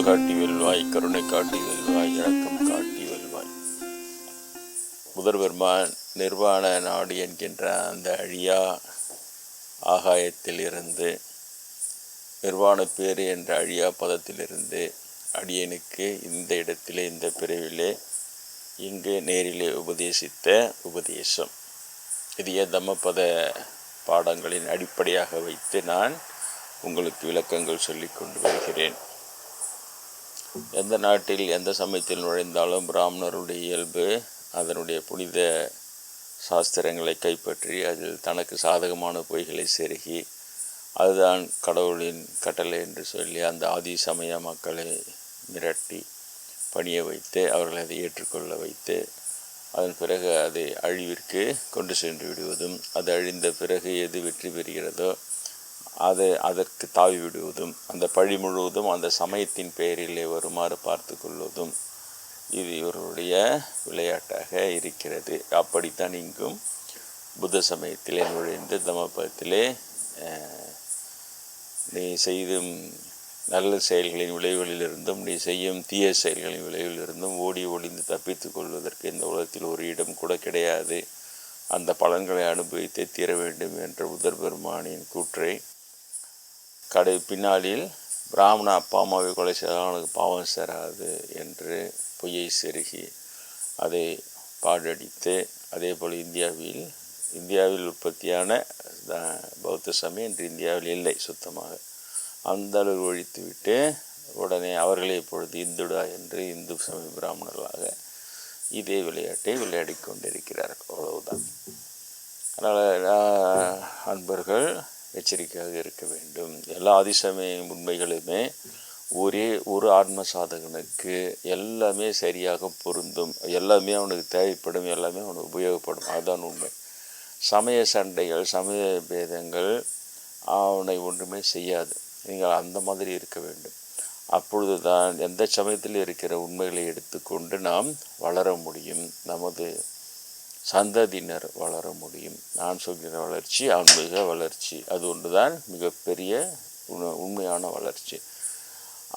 அன்பு காட்டி வெல்வாய் கருணை காட்டி வெல்வாய் இரக்கம் காட்டி வெல்வாய் முதல்வர்மான் நிர்வாண நாடு என்கின்ற அந்த அழியா ஆகாயத்திலிருந்து நிர்வாண பேறு என்ற அழியா பதத்திலிருந்து அடியனுக்கு இந்த இடத்திலே இந்த பிரிவிலே இங்கு நேரிலே உபதேசித்த உபதேசம். இது தம்மபத பாடங்களின் அடிப்படையாக வைத்து நான் உங்களுக்கு விளக்கங்கள் சொல்லிக் கொண்டு வருகிறேன். எந்த நாட்டில் எந்த சமயத்தில் நுழைந்தாலும் பிராமணருடைய இயல்பு அதனுடைய புனித சாஸ்திரங்களை கைப்பற்றி அதில் தனக்கு சாதகமான பொய்களை செருகி அதுதான் கடவுளின் கட்டளை என்று சொல்லி அந்த ஆதி சமய மக்களை மிரட்டி பணிய வைத்து அவர்களை அதை ஏற்றுக்கொள்ள வைத்து அதன் பிறகு அதை அழிவிற்கு கொண்டு சென்று விடுவதும் அது அழிந்த பிறகு எது வெற்றி பெறுகிறதோ அதை அதற்கு தாவி விடுவதும் அந்த பழி முழுவதும் அந்த சமயத்தின் பெயரிலே வருமாறு பார்த்து கொள்வதும் இது இவருடைய விளையாட்டாக இருக்கிறது. அப்படித்தான் இங்கும் புத்த சமயத்திலே நுழைந்து தமபதத்திலே நீ செய்தும் நல்ல செயல்களின் விளைவுகளிலிருந்தும் நீ செய்யும் தீய செயல்களின் விளைவிலிருந்தும் ஓடி ஒளிந்து தப்பித்துக் கொள்வதற்கு இந்த உலகத்தில் ஒரு இடம் கூட கிடையாது. அந்த பலன்களை அனுபவித்தே தீர வேண்டும் என்ற உதர் பெருமானின் கூற்றை கடை பின்னாளில் பிராமண அப்பா அம்மாவை கொலை செய்தால் அவனுக்கு பாவம் சேராது என்று பொய்யை செருகி அதை பாடடித்து அதே போல் இந்தியாவில் இந்தியாவில் உற்பத்தியான பௌத்த சமயம் இன்று இந்தியாவில் இல்லை சுத்தமாக. அந்த அளவு ஒழித்துவிட்டு உடனே அவர்களே இப்பொழுது இந்துடா என்று இந்து சமய பிராமணர்களாக இதே விளையாட்டை விளையாடி கொண்டிருக்கிறார்கள். அவ்வளவுதான். அதனால் அன்பர்கள் எச்சரிக்கையாக இருக்க வேண்டும். எல்லா அதிசமய உண்மைகளுமே ஒரே ஒரு ஆத்ம சாதகனுக்கு எல்லாமே சரியாக பொருந்தும். எல்லாமே அவனுக்கு தேவைப்படும் எல்லாமே அவனுக்கு உபயோகப்படும். அதுதான் உண்மை. சமய சண்டைகள் சமய பேதங்கள் அவனை ஒன்றுமே செய்யாது. நீங்கள் அந்த மாதிரி இருக்க வேண்டும். அப்பொழுது தான் எந்த சமயத்தில் இருக்கிற உண்மைகளை எடுத்துக்கொண்டு நாம் வளர முடியும். நமது சந்ததியினர் வளர முடியும். நான் சொல்கிற வளர்ச்சி ஆன்மீக வளர்ச்சி. அது ஒன்று தான் மிகப்பெரிய உண்மையான வளர்ச்சி.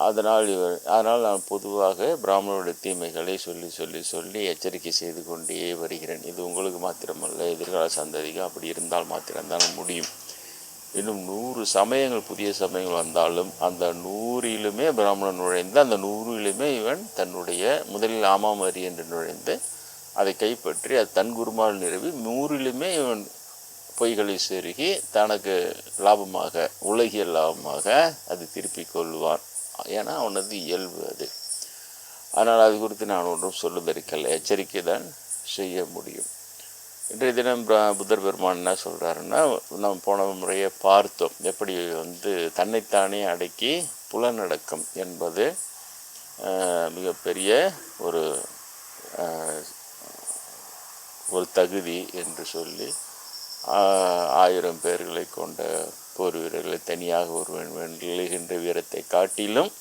அதனால் இவர் அதனால் நான் பொதுவாக பிராமணருடைய தீமைகளை சொல்லி சொல்லி சொல்லி எச்சரிக்கை செய்து கொண்டே வருகிறேன். இது உங்களுக்கு மாத்திரமல்ல எதிர்கால சந்ததிக்கு அப்படி இருந்தால் மாத்திரம்தான் முடியும். இன்னும் நூறு சமயங்கள் புதிய சமயங்கள் வந்தாலும் அந்த நூறிலுமே பிராமணன் நுழைந்து அந்த நூறிலுமே இவன் தன்னுடைய முதலில் ஆமாமரி என்று நுழைந்து அதை கைப்பற்றி அது தன் குருமால் நிறுவி நூறிலுமே இவன் பொய்களை செருகி தனக்கு லாபமாக உலகியல் லாபமாக அது திருப்பிக் கொள்வான். ஏன்னா அவனது இயல்பு அது. அதனால் அது குறித்து நான் ஒன்றும் சொல்லுவதற்கல்ல எச்சரிக்கை தான் செய்ய முடியும். இன்றைய தினம் புத்தர் பெருமான் என்ன சொல்கிறாருன்னா நம்ம போன முறையை பார்த்தோம். எப்படி வந்து தன்னைத்தானே அடக்கி புலனடக்கம் என்பது மிகப்பெரிய ஒரு ஒரு தகுதி என்று சொல்லி ஆயிரம் பேர்களை கொண்ட போர் வீரர்களை தனியாக ஒருவன் எழுகின்ற வீரத்தை காட்டிலும்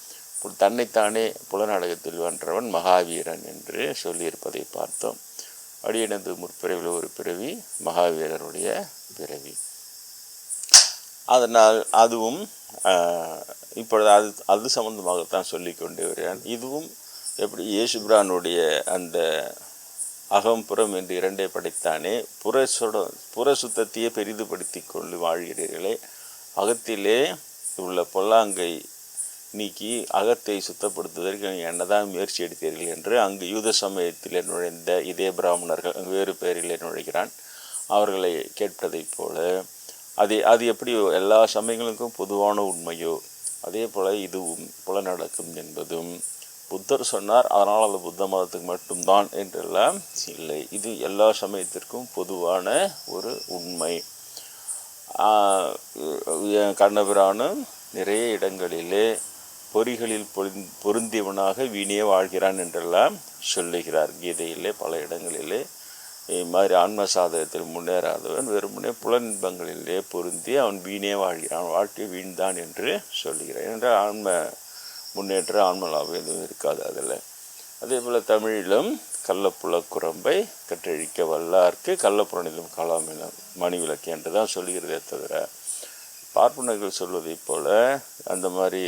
தன்னைத்தானே புலநாடகத்தில் வென்றவன் மகாவீரன் என்று சொல்லியிருப்பதை பார்த்தோம். அடியனது முற்பிறவியில் ஒரு பிறவி மகாவீரருடைய பிறவி. அதனால் அதுவும் இப்பொழுது அது அது சம்பந்தமாகத்தான் சொல்லி கொண்டு வருகிறான். இதுவும் எப்படி இயேசுபிரானுடைய அந்த அகம்புறம் என்று இரண்டே படைத்தானே. புற சுட புற சுத்தத்தையே பெரிதுபடுத்தி கொண்டு வாழ்கிறீர்களே அகத்திலே உள்ள பொல்லாங்கை நீக்கி அகத்தை சுத்தப்படுத்துவதற்கு என்னதான் முயற்சி எடுத்தீர்கள் என்று அங்கு யூத சமயத்திலே நுழைந்த இதே பிராமணர்கள் வேறு பெயரிலே நுழைகிறான். அவர்களை கேட்பதைப் போல அது அது எப்படி எல்லா சமயங்களுக்கும் பொதுவான உண்மையோ? அதே போல் இதுவும் புலநடக்கும் என்பதும் புத்தர் சொன்னார் அதனால் அது புத்த மதத்துக்கு மட்டும்தான் என்றெல்லாம் இல்லை. இது எல்லா சமயத்திற்கும் பொதுவான ஒரு உண்மை. கண்ணபிரானும் நிறைய இடங்களிலே பொறிகளில் பொருந்தியவனாக வீணே வாழ்கிறான் என்றெல்லாம் சொல்லுகிறார். கீதையிலே பல இடங்களிலே இது மாதிரி ஆன்ம சாதகத்தில் முன்னேறாதவன் வெறுமனே புலன்பங்களிலே பொருந்தி அவன் வீணே வாழ்கிறான் வாழ்க்கை வீண்தான் என்று சொல்லுகிறான். என்றால் ஆன்ம முன்னேற்ற ஆன்ம லாபம் எதுவும் இருக்காது அதில். அதே போல் தமிழிலும் கள்ளப்புல குரம்பை கற்றழிக்க வல்லார்க்கு கள்ளப்புறணிலும் கலாமிலும் மணி விளக்கு என்று தான் சொல்கிறதே தவிர பார்ப்பனர்கள் சொல்வதைப் போல் அந்த மாதிரி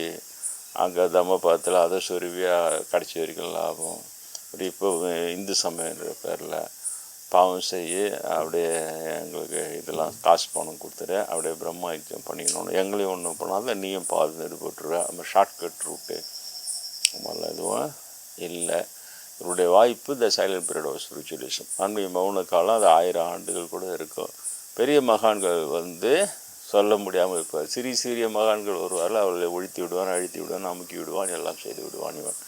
அங்கே தம்மபாத்தில் அதை சொருவியாக கடைசி வரைக்கும் லாபம். இப்போ இந்து சமயங்கிற பேரில் பாவம் செய்ய அப்படியே எங்களுக்கு இதெல்லாம் காசு பணம் கொடுத்துரு அப்படியே பிரம்ம யுத்தம் பண்ணிக்கணும் எங்களையும் ஒன்றும் பண்ணாத நீயும் பாது நெருப்பட்டுருவ நம்ம ஷார்ட்கட் ரூட்டு மாதிரிலாம் எதுவும் இல்லை. இவருடைய வாய்ப்பு the silent period of spiritualism ஆன்மீக மௌன காலம் அது ஆயிரம் ஆண்டுகள் கூட இருக்கும். பெரிய மகான்கள் வந்து சொல்ல முடியாமல் இருப்பார். சிறிய சிறிய மகான்கள் வருவார்கள் அவர்களை ஒழித்து விடுவான் அழித்து விடுவான் அமுக்கி விடுவான் எல்லாம் செய்து விடுவான் இவன்.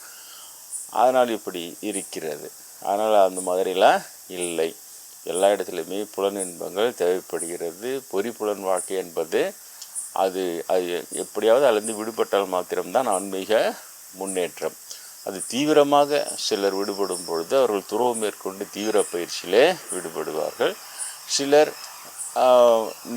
அதனால் இப்படி இருக்கிறது. அதனால் அந்த மாதிரிலாம் இல்லை. எல்லா இடத்துலையுமே புலன் இன்பங்கள் தேவைப்படுகிறது. பொறி புலன் வாழ்க்கை என்பது அது அது எப்படியாவது அதுலேருந்து விடுபட்டால் மாத்திரம்தான் ஆன்மீக முன்னேற்றம். அது தீவிரமாக சிலர் விடுபடும் பொழுது அவர்கள் துறவு மேற்கொண்டு தீவிர பயிற்சியிலே விடுபடுவார்கள். சிலர்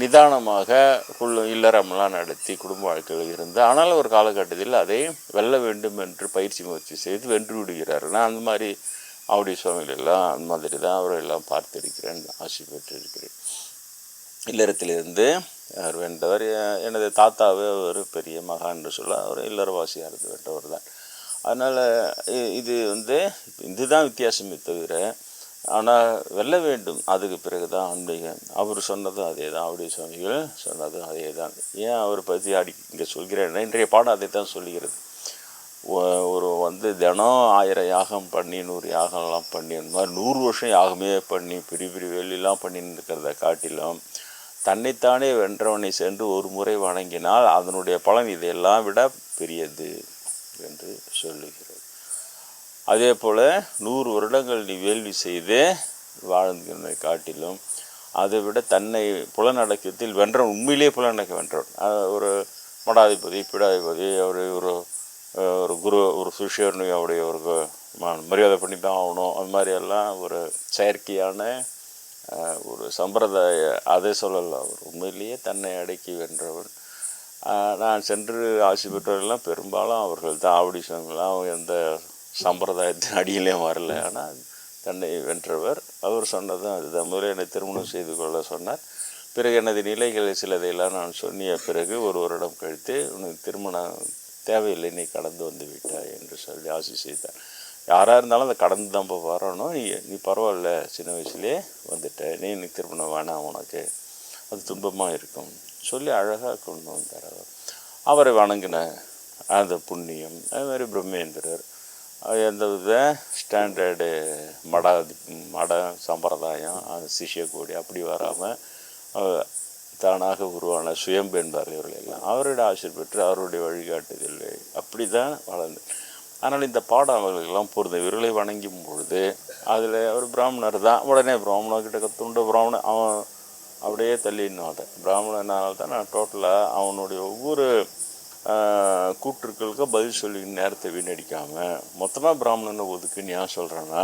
நிதானமாக குள்ள இல்லறமெல்லாம் நடத்தி குடும்ப வாழ்க்கையில் இருந்து ஆனால் ஒரு காலகட்டத்தில் அதை வெல்ல வேண்டும் என்று பயிற்சி முயற்சி செய்து வென்று விடுகிறார்கள். நான் அந்த மாதிரி ஆவுடைய சுவாமிகள் எல்லாம் அந்த மாதிரி தான் அவரை எல்லாம் பார்த்திருக்கிறேன் ஆசை பெற்றிருக்கிறேன். இல்லறத்திலிருந்து அவர் வென்றவர் எனது தாத்தாவே ஒரு பெரிய மகான் என்று சொல்ல அவர் இல்லறவாசியாக இருந்து வென்றவர் தான். அதனால் இது வந்து இதுதான் வித்தியாசமே தவிர ஆனால் வெல்ல வேண்டும். அதுக்கு பிறகு தான் ஆன்மீகம். அவர் சொன்னதும் அதே தான் அவருடைய சுவாமிகள் சொன்னதும் அதே தான் ஏன் அவர் பற்றி அடி இங்கே சொல்கிறேன்னா இன்றைய பாடம் அதை தான் சொல்கிறது ஒரு வந்து தினம் ஆயிரம் யாகம் பண்ணி நூறு யாகம்லாம் பண்ணி இந்த மாதிரி நூறு வருஷம் யாகமே பண்ணி பெரிய பெரிய வேலையெல்லாம் பண்ணின்னு இருக்கிறத காட்டிலும் தன்னைத்தானே வென்றவனை சென்று ஒரு முறை வணங்கினால் அதனுடைய பலன் இதையெல்லாம் விட பெரியது என்று சொல்லுகிறது. அதே போல் நூறு வருடங்கள் நீ வேள்வி செய்து வாழ்ந்தவனை காட்டிலும் அதை விட தன்னை புலனடக்கத்தில் வென்றவன் உண்மையிலேயே புலனடக்க வென்றவன் ஒரு மடாதிபதி பீடாதிபதி அவர் ஒரு ஒரு குரு ஒரு சிஷியர்னு அவருடைய ஒரு மரியாதை பண்ணி தான் ஆகணும். அது மாதிரி எல்லாம் ஒரு செயற்கையான ஒரு சம்பிரதாய அதை சொல்லலாம் அவர் உண்மையிலேயே தன்னை அடக்கி வென்றவன் நான் சென்று ஆசி பெற்றவர்கள்லாம் பெரும்பாலும் அவர்கள் தான். ஆவடி எந்த சம்பிரதாயத்தின் அடியிலையும் வரல. ஆனால் தன்னை வென்றவர். அவர் சொன்னதும் அதுதான். முதல்ல என்னை திருமணம் செய்து கொள்ள சொன்னார். பிறகு எனது நிலைகளை சிலதையெல்லாம் நான் சொன்னிய பிறகு ஒரு வருடம் கழித்து உனக்கு திருமணம் தேவையில்லை நீ கடந்து வந்து விட்டாய் என்று சொல்லி ஆசி செய்தார் யாராக இருந்தாலும் அதை கடந்து தான் இப்போ வரணும். நீ நீ பரவாயில்ல சின்ன வயசுலேயே வந்துட்ட. நீ எனக்கு திருமணம் வேணாம் உனக்கு. அது துன்பமாக இருக்கும். சொல்லி அழகாக கொண்டு வந்தார் அவர். அவரை வணங்கின அந்த புண்ணியம் அதுமாதிரி பிரம்மேந்திரர் எந்த வித ஸ்டாண்டர்டு மட மட சம்பிரதாயம் அது சிஷ்ய கோடி அப்படி வராமல் தானாக உருவான சுயம்பு என்பார்கள் இவர்கள் எல்லாம். அவருடைய ஆசிர் பெற்று அவருடைய வழிகாட்டுதல் அப்படி தான் வளர்ந்து. ஆனால் இந்த பாடம் அவர்களுக்கெல்லாம் பொருந்தும். இவர்களை வணங்கும் பொழுது அதில் அவர் பிராமணர் தான். உடனே பிராமணர்கிட்ட கத்துண்ட பிராமணன் அவன் அப்படியே தள்ளிடணும் பிராமணனால் தான் நான் டோட்டலாக அவனுடைய ஒவ்வொரு கூற்றுக்களுக்கும் பதில் சொல்லி நேரத்தை வீணடிக்காமல் மொத்தமாக பிராமணனை ஒதுக்குன்னு ஏன் சொல்கிறேன்னா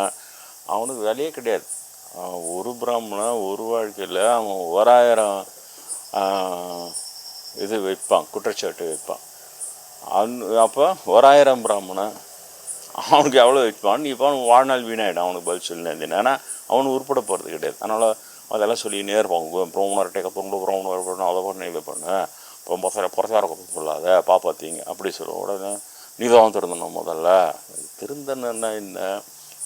அவனுக்கு வேலையே கிடையாது. அவன் ஒரு பிராமணன் ஒரு வாழ்க்கையில் அவன் ஓராயிரம் இது வைப்பான் குற்றச்சாட்டு வைப்பான். அந் அப்போ ஓராயிரம் பிராமணன் அவனுக்கு எவ்வளோ வைப்பான்? நீ இப்போ அவன் வாழ்நாள் வீணாயிடும் அவனுக்கு பதில் சொல்லி ஏன்னா அவனு உருப்பட போகிறது கிடையாது. அதனால் அதெல்லாம் சொல்லி நேர்வாங்க பிரோமனர்கிட்ட அப்புறம் பிரோமனர் பண்ண அதை பண்ண இதை பண்ணு. இப்போ பொசர புறசார சொல்லாத பாப்பாத்தீங்க. அப்படி சொல்லுவோம் உடனே நீ தான் திருந்தணும் முதல்ல. திருந்தணுன்னா என்ன?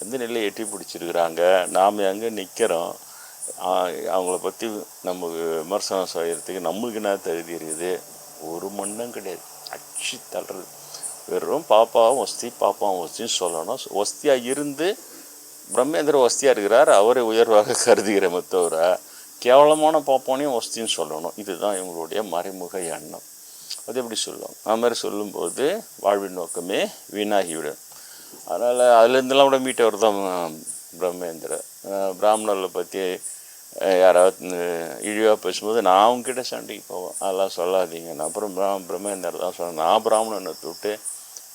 எந்த நிலையை எட்டி பிடிச்சிருக்கிறாங்க. நாம் எங்கே நிற்கிறோம் அவங்கள பற்றி நம்ம விமர்சனம் செய்கிறதுக்கு நம்மளுக்கு என்ன தகுதி இருக்குது? ஒரு மண்ணும் கிடையாது. அச்சு தள்ளுறது. வெறும் பாப்பாவும் வஸ்தி பாப்பாவும் வஸ்தின்னு சொல்லணும். வஸ்தியாக இருந்து பிரம்மேந்திர வஸ்தியாக இருக்கிறார். அவரை உயர்வாக கருதுகிற தவிர கேவலமான பாப்பானையும் வஸ்தின்னு சொல்லணும். இதுதான் இவங்களுடைய மறைமுக எண்ணம். அது எப்படி சொல்லுவோம் அது மாதிரி சொல்லும்போது வாழ்வின் நோக்கமே வீணாகிவிடும். அதனால் அதுலேருந்துலாம் கூட மீட்டவர் தான் பிரம்மேந்திர பிராமணர்களை பற்றி யாராவது இழிவாக பேசும்போது நான் அவங்ககிட்ட சண்டைக்கு போவேன். அதெல்லாம் சொல்லாதீங்கன்னு அப்புறம் பிரா பிரம்மேந்தர் தான் சொன்னேன். நான் பிராமணனை விட்டு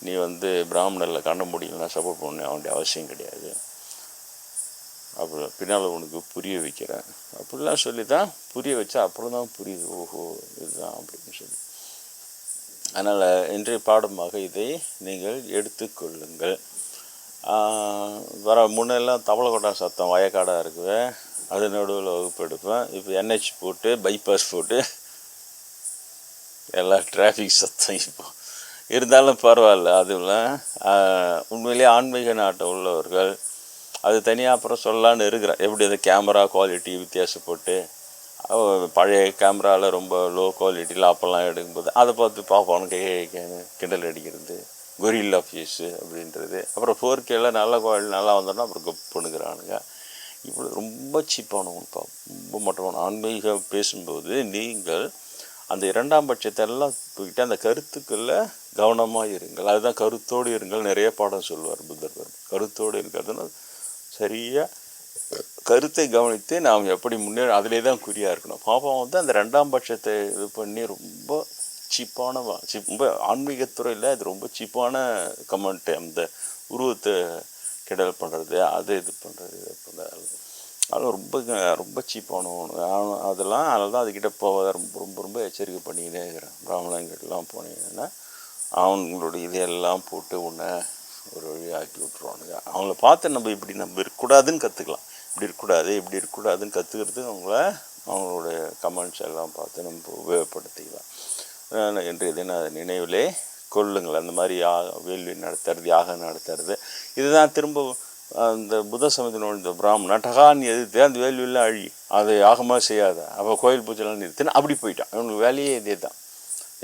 நீ வந்து பிராமணரில் கண்ண முடியலன்னா சப்போர்ட் பண்ண அவனுடைய அவசியம் கிடையாது. அப்புறம் பின்னால் உனக்கு புரிய வைக்கிறேன். அப்படிலாம் சொல்லி தான் புரிய வச்சா அப்புறம் தான் புரியுது. ஓஹோ இதுதான் அப்படின்னு சொல்லி. அதனால் இன்றைய பாடமாக இதை நீங்கள் எடுத்துக்கொள்ளுங்கள் வர முன்னெல்லாம் தவளை கொட்டா சத்தம் வயக்காடாக இருக்குது. அது நடுவில் வகுப்பு எடுப்பேன் இப்போ என்ஹெச் போட்டு பைபாஸ் போட்டு எல்லா டிராஃபிக் சத்தம் இப்போ. இருந்தாலும் பரவாயில்ல அதுவும் உண்மையிலேயே ஆன்மீக நாட்டம் உள்ளவர்கள் அது தனியாக அப்புறம் சொல்லலான்னு இருக்கிறேன். எப்படி அது கேமரா குவாலிட்டி வித்தியாசப்பட்டு பழைய கேமராவில் ரொம்ப லோ குவாலிட்டியில் அப்போல்லாம் எடுக்கும்போது அதை பார்த்து பார்ப்போம் கே கிண்டல் அடிக்கிறது கொரில்லா ஃபீஸு அப்படின்றது. அப்புறம் ஃபோர் கேல நல்ல குவாலிட்டி நல்லா வந்தோன்னா அப்புறம் கப்புனுக்குறானுங்க இவ்வளோ ரொம்ப சீப்பானவங்கப்பா ரொம்ப மட்டமான ஆன்மீகம் பேசும்போது நீங்கள் அந்த இரண்டாம் பட்சத்தை எல்லாம் தூக்கிட்டு அந்த கருத்துக்களில் கவனமாக இருங்கள். அதுதான் கருத்தோடு இருங்கள். நிறைய பாடம் சொல்லுவார் புத்தர் கருத்தோடு இருக்கிறதுனா சரியாக கருத்தை கவனித்து நாம் எப்படி முன்னேற அதிலே தான் குறியாக இருக்கணும். பாப்பா வந்து அந்த ரெண்டாம் பட்சத்தை இது பண்ணி ரொம்ப சீப்பான சீப் ரொம்ப ஆன்மீகத்துறையில் அது ரொம்ப சீப்பான கமெண்ட்டு அந்த உருவத்தை கிடல் பண்ணுறது அது இது பண்ணுறது இது பண்ணுறது அதெல்லாம் ரொம்ப ரொம்ப சீப்பான அவன் அதெல்லாம் அதனால தான் அதுக்கிட்ட போக ரொம்ப ரொம்ப ரொம்ப எச்சரிக்கை பண்ணிக்கிட்டே இருக்கிறேன். பிராமணங்கிட்டலாம் போனீங்கன்னா அவங்களுடைய இதையெல்லாம் போட்டு உன்னை ஒரு வழியாக்கி ஆக்கி விட்ருவானுங்க அவங்கள பார்த்து நம்ம இப்படி நம்ம இருக்கக்கூடாதுன்னு கற்றுக்கலாம் இப்படி இருக்கக்கூடாது இப்படி இருக்கக்கூடாதுன்னு கற்றுக்கிறது அவங்கள அவங்களுடைய கமெண்ட்ஸ் எல்லாம் பார்த்து நம்ம உபயோகப்படுத்திக்கலாம். என்று இதை நான் நினைவிலே கொள்ளுங்கள். அந்த மாதிரி யா வேள்வி நடத்துறது யாகம் நடத்துறது. இதுதான் திரும்ப அந்த புத்த சமயத்தினோட இந்த பிராமணன் டகான் எதிர்த்து அந்த வேள்வியெல்லாம் அழி. அதை யாகமாக செய்யாத. அப்போ கோயில் பூஜைலாம் நிறுத்தினா அப்படி போயிட்டான். இவனுக்கு வேலையே இதே தான்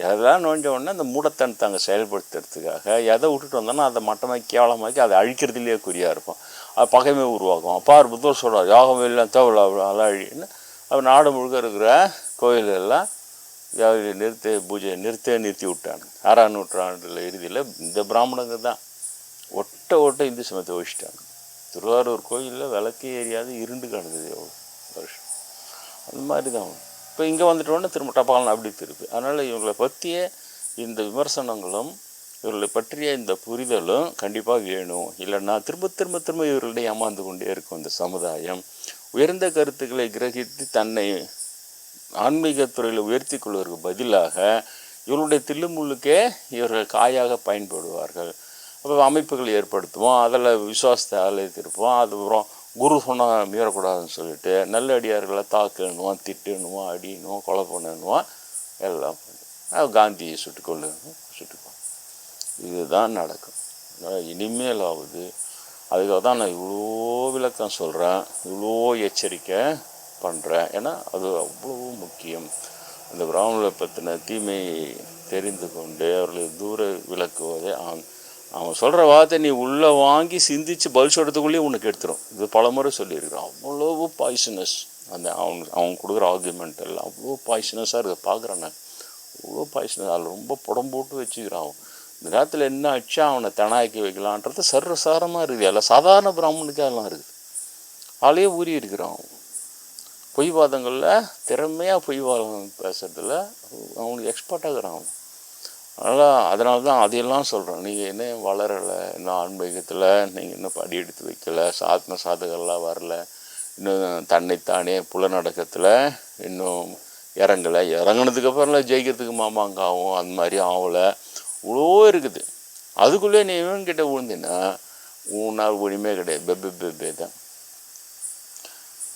எதெல்லாம் நோஞ்ச உடனே அந்த மூடத்தனத்தை அங்கே செயல்படுத்துறதுக்காக எதை விட்டுட்டு வந்தோன்னா அதை மட்டமாக்கி கேவலமாக்கி அதை அழிக்கிறதுலேயே குறியாக இருக்கும் அது பகைமை உருவாக்கும். அப்பார் புத்தர் சொல்கிறார் யாகம் எல்லாம் தேவையில்ல அழின்னு. அவர் நாடு முழுக்க இருக்கிற கோயிலெல்லாம் யாகம் நிறுத்த பூஜையை நிறுத்த நிறுத்தி விட்டானுங்க ஆறாம் நூற்றாண்டில் இறுதியில் இந்த பிராமணங்க தான் ஒட்ட ஒட்ட இந்து சமயத்தை வச்சிட்டாங்க திருவாரூர் கோயிலில் விளக்கே எரியாது இருண்டு கிடந்தது எவ்வளோ வருஷம். அந்த மாதிரி தான் இப்போ இங்கே வந்துட்டோன்னே திரும்ப டப்பாலாம் அப்படி திருப்பி. அதனால் இவங்களை பற்றிய இந்த விமர்சனங்களும் இவர்களை பற்றிய இந்த புரிதலும் கண்டிப்பாக வேணும். இல்லைன்னா திரும்ப திரும்ப திரும்ப இவர்களிடையே ஏமாந்து கொண்டே இருக்கும் இந்த சமுதாயம். உயர்ந்த கருத்துக்களை கிரகித்து தன்னை ஆன்மீகத்துறையில் உயர்த்தி கொள்வதற்கு பதிலாக இவருடைய தில்லுமுள்ளுக்கே இவர்கள் காயாக பயன்படுவார்கள். அப்போ அமைப்புகள் ஏற்படுத்துவோம் அதில் விசுவாசத்தை அலைத்திருப்போம் அதுக்கப்புறம் குரு சொன்னால் மீறக்கூடாதுன்னு சொல்லிட்டு நல்ல அடியார்களை தாக்கணுவோம் திட்டணுவான் அடியணும் கொலை பண்ணணுவான் எல்லாம் பண்ணுவோம் காந்தியை சுட்டு கொள்ளணும் சுட்டுக்கோ இதுதான் நடக்கும். இனிமேலாவது அதுக்காக தான் நான் இவ்வளோ விளக்கம் சொல்கிறேன் இவ்வளோ எச்சரிக்கை. பண்ணுறேன் ஏன்னா அது அவ்வளவு முக்கியம். அந்த பிராமணர்களை பற்றின தீமையை தெரிந்து கொண்டு அவர்களை தூர விளக்குவதே அவன் அவன் சொல்கிற வார்த்தை நீ உள்ளே வாங்கி சிந்திச்சு பதில் சொல்கிறதுக்குள்ளேயே உனக்கு எடுத்துரும். இது பலமுறை சொல்லியிருக்கிறான். அவ்வளோ பாய்சனஸ் அந்த அவன் அவன் கொடுக்குற ஆர்குமெண்ட் எல்லாம் அவ்வளோ பாய்சனஸாக இருக்குது பார்க்குறேன் நான். அவ்வளோ பாய்சனஸ் அதில் ரொம்ப புடம் போட்டு வச்சுக்கிறான் அவன். இந்த நேரத்தில் என்ன ஆச்சா அவனை தனாக்கி வைக்கலான்றது சர்வசாரமாக இருக்குது எல்லாம் சாதாரண பிராமணுக்கே எல்லாம் இருக்குது ஆளையே ஊறி இருக்கிறான் பொய்வாதங்களில் திறமையாக பொய்வாதம் பேசுறதுல அவனுக்கு எக்ஸ்பர்ட்டாக இருக்கிறாங்க. அதனால் அதனால தான் அதையெல்லாம் சொல்கிறேன் நீங்கள் என்ன வளரலை இன்னும் ஆன்மீகத்தில் நீங்கள் இன்னும் படி எடுத்து வைக்கல சாத்ம சாதகெல்லாம் வரல இன்னும் தன்னைத்தானே புலநடக்கத்தில் இன்னும் இறங்கலை. இறங்குனதுக்கு ஜெயிக்கிறதுக்கு மாமாங்க ஆகும் அந்த மாதிரி ஆகலை இவ்வளோ இருக்குது. அதுக்குள்ளே நீ இவன்கிட்ட விழுந்தினா உன்னால் ஒன்றுமே கிடையாது. பெப்பே பெப்பே தான்.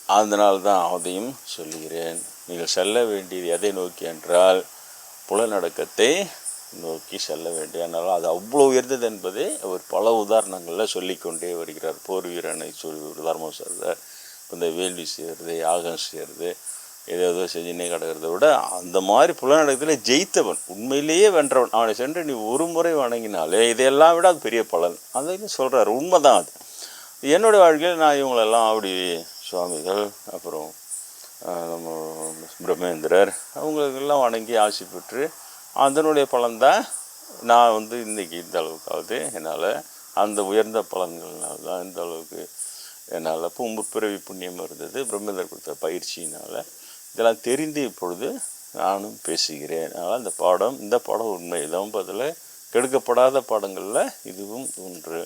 அதனால் தான் அதையும் சொல்லுகிறேன். நீங்கள் செல்ல வேண்டியது எதை நோக்கி என்றால் புலநடக்கத்தை நோக்கி செல்ல வேண்டிய அதனால் அது அவ்வளோ உயர்ந்தது என்பதை அவர் பல உதாரணங்களில் சொல்லிக்கொண்டே வருகிறார். போர் வீரனை சொல்லி ஒரு தர்மம் சொல்கிறார் இந்த வேள்வி செய்கிறது யாகம் செய்கிறது ஏதேதோ செஞ்சுனே கிடக்கிறத விட அந்த மாதிரி புலநடக்கத்தில் ஜெயித்தவன் உண்மையிலேயே வென்றவன் அவனை சென்று நீ ஒரு முறை வணங்கினாலே இதையெல்லாம் விட அது பெரிய பலன். அதையும் சொல்கிறார் உண்மைதான் அது. என்னுடைய வாழ்க்கையில் நான் இவங்களெல்லாம் அப்படி சுவாமிகள் அப்புறம் நம்ம பிரம்மேந்திரர் அவங்களுக்கெல்லாம் வணங்கி ஆசி பெற்று அதனுடைய பலன்தான் நான் வந்து இன்றைக்கி இந்த அளவுக்காவது என்னால் அந்த உயர்ந்த பலன்கள்னால தான் இந்த அளவுக்கு என்னால் இப்போ முற்பிறவி புண்ணியம் இருந்தது பிரம்மேந்திரர் கொடுத்த பயிற்சியினால். இதெல்லாம் தெரிந்து இப்பொழுது நானும் பேசுகிறேன். அதனால் இந்த பாடம் இந்த பாடம் உண்மை. பதில் கெடுக்கப்படாத பாடங்களில் இதுவும் ஒன்று.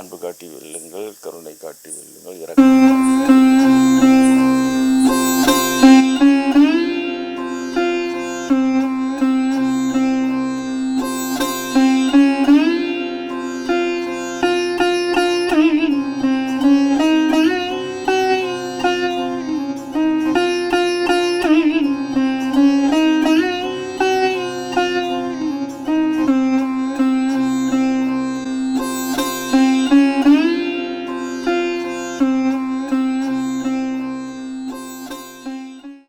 அன்பு காட்டி வெல்லுங்கள் கருணை காட்டி வெல்லுங்கள் இறக்க